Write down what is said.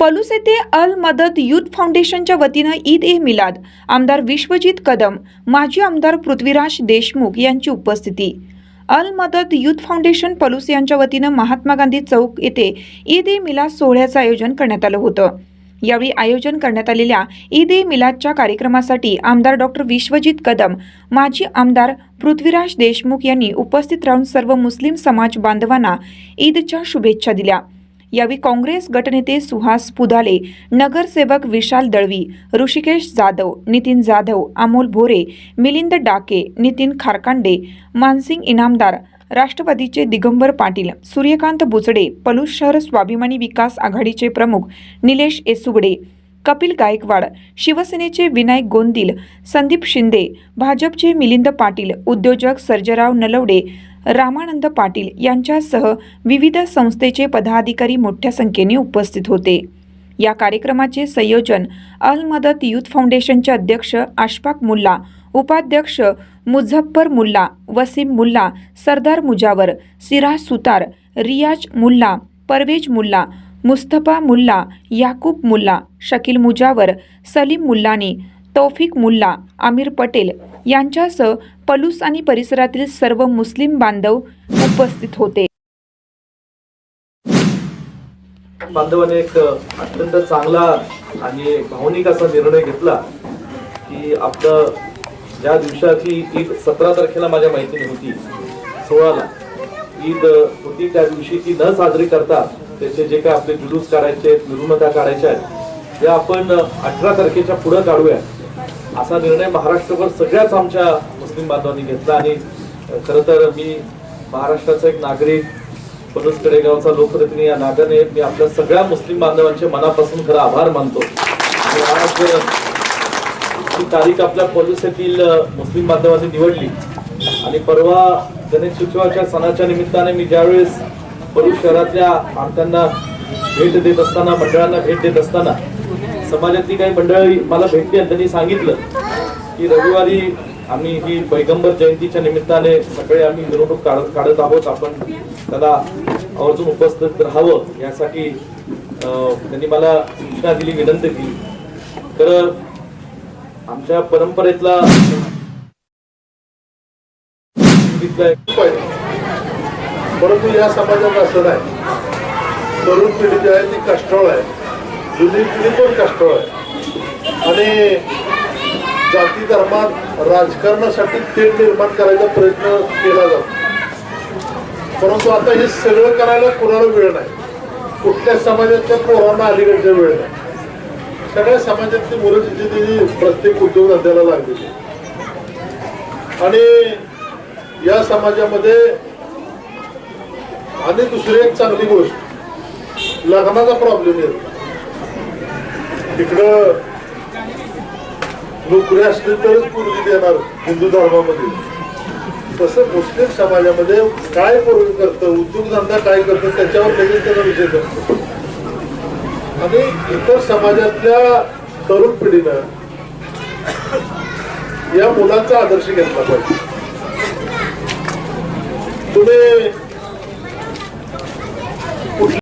पलूस येथे अल मदत युथ फाउंडेशनच्या वतीनं ईद ए मिलाद. आमदार विश्वजित कदम माजी आमदार पृथ्वीराज देशमुख यांची उपस्थिती. अल मदत युथ फाउंडेशन पलूस यांच्या वतीनं महात्मा गांधी चौक येथे ईद ए मिलाद सोहळ्याचं आयोजन करण्यात आलं होतं. यावेळी आयोजन करण्यात आलेल्या ईद ए मिलादच्या कार्यक्रमासाठी आमदार डॉक्टर विश्वजित कदम माजी आमदार पृथ्वीराज देशमुख यांनी उपस्थित राहून सर्व मुस्लिम समाज बांधवांना ईदच्या शुभेच्छा दिल्या. यावेळी काँग्रेस गटनेते सुहास पुदाले नगरसेवक विशाल दळवी ऋषिकेश जाधव नितीन जाधव अमोल भोरे मिलिंद डाके नितीन खारकांडे मानसिंग इनामदार राष्ट्रवादीचे दिगंबर पाटील सूर्यकांत बुचडे पलूस शहर स्वाभिमानी विकास आघाडीचे प्रमुख निलेश एसुगडे कपिल गायकवाड शिवसेनेचे विनायक गोंदिल संदीप शिंदे भाजपचे मिलिंद पाटील उद्योजक सर्जराव नलवडे रामानंद पाटील यांच्यासह विविध संस्थेचे पदाधिकारी मोठ्या संख्येने उपस्थित होते. या कार्यक्रमाचे संयोजन अल मदत युथ फाउंडेशनचे अध्यक्ष आशफाक मुल्ला उपाध्यक्ष मुझफ्फर मुल्ला वसीम मुल्ला सरदार मुजावर सिराज सुतार रियाज मुल्ला परवेज मुल्ला मुस्तफा मुल्ला याकूब मुल्ला शकील मुजावर सलीम मुल्लानी तौफिक मुल्ला आमिर पटेल यांच्यासह पलूस आणि परिसरातील सर्व मुस्लिम बांधव उपस्थित होते. बांधवाने एक अत्यंत चांगला आणि भावनिक असा निर्णय घेतला की आपलं ज्या दिवसाची ईद सतरा तारखेला माझ्या माहितीने होती सोळाला. ईद होती त्या दिवशी ती न साजरी करता त्याचे जे काय आपले जुलूस काढायचे आहेत मिरवणुका काढायच्या आहेत त्या आपण अठरा तारखेच्या पुढं काढूया. असा निर्णय महाराष्ट्रभर सगळ्याच आमच्या मुस्लिम बांधवांनी घेतला आणि खरं तर मी महाराष्ट्राचा एक नागरिक पलूस कडेगावचा लोकप्रतिनिधी या नात्याने मी आपल्या सगळ्या मुस्लिम बांधवांचे मनापासून खरं आभार मानतो. आज ही तारीख आपल्या पलूस येथील मुस्लिम बांधवांनी निवडली. आणि परवा गणेश उत्सवाच्या सणाच्या निमित्ताने मी ज्यावेळेस पलूस शहरातल्या आमत्यांना भेट देत असताना मंडळांना भेट देत असताना समाजातली काही मंडळी मला भेटली आणि त्यांनी सांगितलं की रविवारी आम्ही ही पैगंबर जयंतीच्या निमित्ताने सगळे आम्ही मिरवणूक काढत काढत आहोत. आपण त्याला आवर्जून उपस्थित राहावं यासाठी त्यांनी मला सूचना दिली विनंती केली. तर आमच्या परंपरेतला परंतु या समाजात असं नाही. तरुण पिढी जी आहे ती कष्टाळ आहे. जुनी पिढी पण कष्टाळ. आहे आणि जाती धर्मात राजकारणासाठी थेट निर्माण करायचा प्रयत्न केला जातो. परंतु आता हे सगळं करायला कोणाला वेळ नाही. कुठल्या समाजातल्या पोरांना अलीकडच्या वेळ नाही. सगळ्या समाजातली मुलं तिथे तिथे प्रत्येक उद्योगधंद्याला लागलेली आणि या समाजामध्ये आणि दुसरी एक चांगली गोष्ट लग्नाचा प्रॉब्लेम येतो. तिकडं नोकरी असली तरच पूर्वी देणार हिंदू धर्मामध्ये. तसं मुस्लिम समाजामध्ये काय पूर्वी करतं उद्योगधंदा काय करतं त्याच्यावर लगेच त्याचा विषय करतो. आणि इतर समाजातल्या तरुण पिढीनं या मुलांचा आदर्श घेतला पाहिजे. तुम्ही